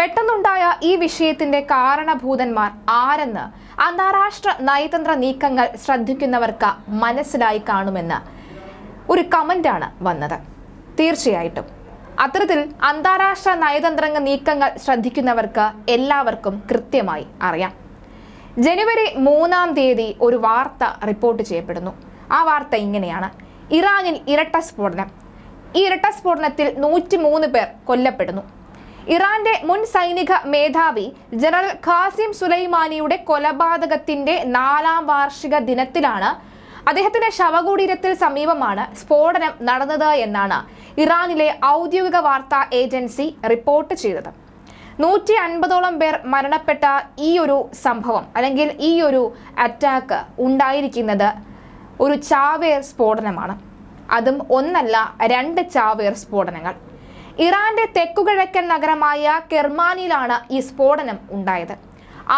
പെട്ടെന്നുണ്ടായ ഈ വിഷയത്തിന്റെ കാരണഭൂതന്മാർ ആരെന്ന് അന്താരാഷ്ട്ര നയതന്ത്ര നീക്കങ്ങൾ ശ്രദ്ധിക്കുന്നവർക്ക് മനസ്സിലായി കാണുമെന്ന് ഒരു കമന്റാണ് വന്നത്. തീർച്ചയായിട്ടും. അത്തരത്തിൽ അന്താരാഷ്ട്ര നയതന്ത്ര നീക്കങ്ങൾ ശ്രദ്ധിക്കുന്നവർക്ക് എല്ലാവർക്കും കൃത്യമായി അറിയാം. ജനുവരി മൂന്നാം തീയതി ഒരു വാർത്ത റിപ്പോർട്ട് ചെയ്യപ്പെടുന്നു. ആ വാർത്ത ഇങ്ങനെയാണ്. ഇറാനിൽ ഇരട്ട സ്ഫോടനം. ഈ ഇരട്ട സ്ഫോടനത്തിൽ നൂറ്റി പേർ കൊല്ലപ്പെടുന്നു. ഇറാന്റെ മുൻ സൈനിക മേധാവി ജനറൽ ഖാസിം സുലൈമാനിയുടെ കൊലപാതകത്തിന്റെ നാലാം വാർഷിക ദിനത്തിലാണ് അദ്ദേഹത്തിന്റെ ശവകുടീരത്തിൽ സമീപമാണ് സ്ഫോടനം നടന്നത് എന്നാണ് ഇറാനിലെ ഔദ്യോഗിക വാർത്താ ഏജൻസി റിപ്പോർട്ട് ചെയ്തത്. നൂറ്റി അൻപതോളം പേർ മരണപ്പെട്ട ഈ ഒരു സംഭവം അല്ലെങ്കിൽ ഈ ഒരു അറ്റാക്ക് ഉണ്ടായിരിക്കുന്നത് ഒരു ചാവേർ സ്ഫോടനമാണ്. അതും ഒന്നല്ല രണ്ട് ചാവേർ സ്ഫോടനങ്ങൾ. ഇറാന്റെ തെക്കുകിഴക്കൻ നഗരമായ കെർമാനിയിലാണ് ഈ സ്ഫോടനം ഉണ്ടായത്.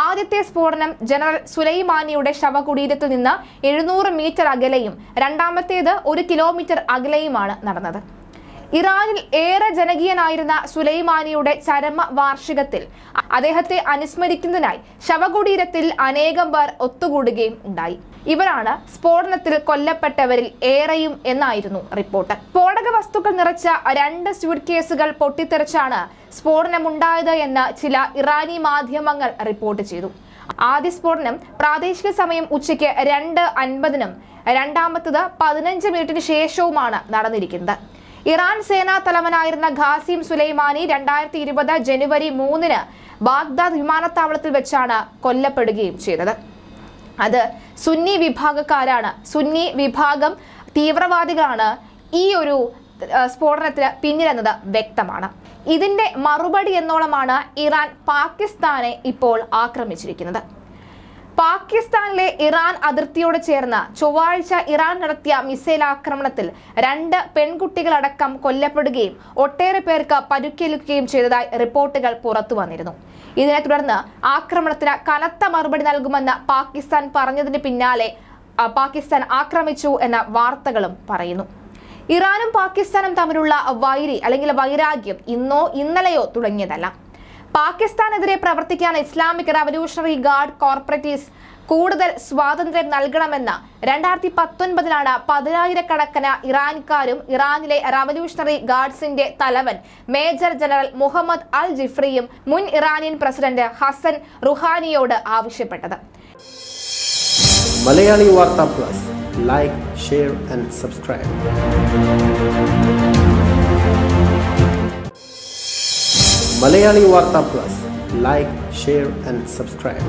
ആദ്യത്തെ സ്ഫോടനം ജനറൽ സുലൈമാനിയുടെ ശവകുടീരത്തിൽ നിന്ന് എഴുന്നൂറ് മീറ്റർ അകലെയും രണ്ടാമത്തേത് ഒരു കിലോമീറ്റർ അകലെയുമാണ് നടന്നത്. ഇറാനിൽ ഏറെ ജനകീയനായിരുന്ന സുലൈമാനിയുടെ ചരമ വാർഷികത്തിൽ അദ്ദേഹത്തെ അനുസ്മരിക്കുന്നതിനായി ശവകുടീരത്തിൽ അനേകം പേർ ഒത്തുകൂടുകയും ഉണ്ടായി. ഇവരാണ് സ്ഫോടനത്തിൽ കൊല്ലപ്പെട്ടവരിൽ ഏറെയും എന്നായിരുന്നു റിപ്പോർട്ട്. സ്ഫോടക വസ്തുക്കൾ നിറച്ച രണ്ട് സ്യൂട്ട് കേസുകൾ പൊട്ടിത്തെറിച്ചാണ് സ്ഫോടനമുണ്ടായത് എന്ന് ചില ഇറാനി മാധ്യമങ്ങൾ റിപ്പോർട്ട് ചെയ്തു. ആദ്യ സ്ഫോടനം പ്രാദേശിക സമയം ഉച്ചയ്ക്ക് രണ്ട് അൻപതിനും രണ്ടാമത്തത് പതിനഞ്ച് മിനിറ്റിന് ശേഷവുമാണ് നടന്നിരിക്കുന്നത്. ഇറാൻ സേനാ തലവനായിരുന്ന ഖാസിം സുലൈമാനി രണ്ടായിരത്തി ഇരുപത് ജനുവരി മൂന്നിന് ബാഗ്ദാദ് വിമാനത്താവളത്തിൽ വെച്ചാണ് കൊല്ലപ്പെടുകയും ചെയ്തത്. അത് സുന്നി വിഭാഗക്കാരാണ്. സുന്നി വിഭാഗം തീവ്രവാദികളാണ് ഈ ഒരു സ്ഫോടനത്തിന് പിന്നിലെന്നത് വ്യക്തമാണ്. ഇതിന്റെ മറുപടി എന്നോളമാണ് ഇറാൻ പാകിസ്ഥാനെ ഇപ്പോൾ ആക്രമിച്ചിരിക്കുന്നത്. പാകിസ്ഥാനിലെ ഇറാൻ അതിർത്തിയോട് ചേർന്ന് ചൊവ്വാഴ്ച ഇറാൻ നടത്തിയ മിസൈൽ ആക്രമണത്തിൽ രണ്ട് പെൺകുട്ടികളടക്കം കൊല്ലപ്പെടുകയും ഒട്ടേറെ പേർക്ക് പരുക്കേൽക്കുകയും ചെയ്തതായി റിപ്പോർട്ടുകൾ പുറത്തു വന്നിരുന്നു. ഇതിനെ തുടർന്ന് ആക്രമണത്തിന് കനത്ത മറുപടി നൽകുമെന്ന് പാകിസ്ഥാൻ പറഞ്ഞതിന് പിന്നാലെ പാകിസ്ഥാൻ ആക്രമിച്ചു എന്ന വാർത്തകളും പറയുന്നു. ഇറാനും പാകിസ്ഥാനും തമ്മിലുള്ള വൈരി അല്ലെങ്കിൽ വൈരാഗ്യം ഇന്നോ ഇന്നലെയോ തുടങ്ങിയതല്ല. പാകിസ്ഥാനെതിരെ പ്രവർത്തിക്കാൻ ഇസ്ലാമിക് റവല്യൂഷണറി ഗാർഡ് കോർപ്പറേറ്റീവ്സ്. കൂടുതൽ സ്വാതന്ത്ര്യം നൽകണമെന്ന് രണ്ടായിരത്തി പത്തൊൻപതിലാണ് പതിനായിരക്കണക്കിന് ഇറാൻകാരും ഇറാനിലെ റവല്യൂഷണറി ഗാർഡ്സിന്റെ തലവൻ മേജർ ജനറൽ മുഹമ്മദ് അൽ ജിഫ്രിയും മുൻ ഇറാനിയൻ പ്രസിഡന്റ് ഹസൻ റുഹാനിയോട് ആവശ്യപ്പെട്ടത്. മലയാളി വാർത്താ plus. Like share and subscribe Malayali വാർത്ത plus like share and subscribe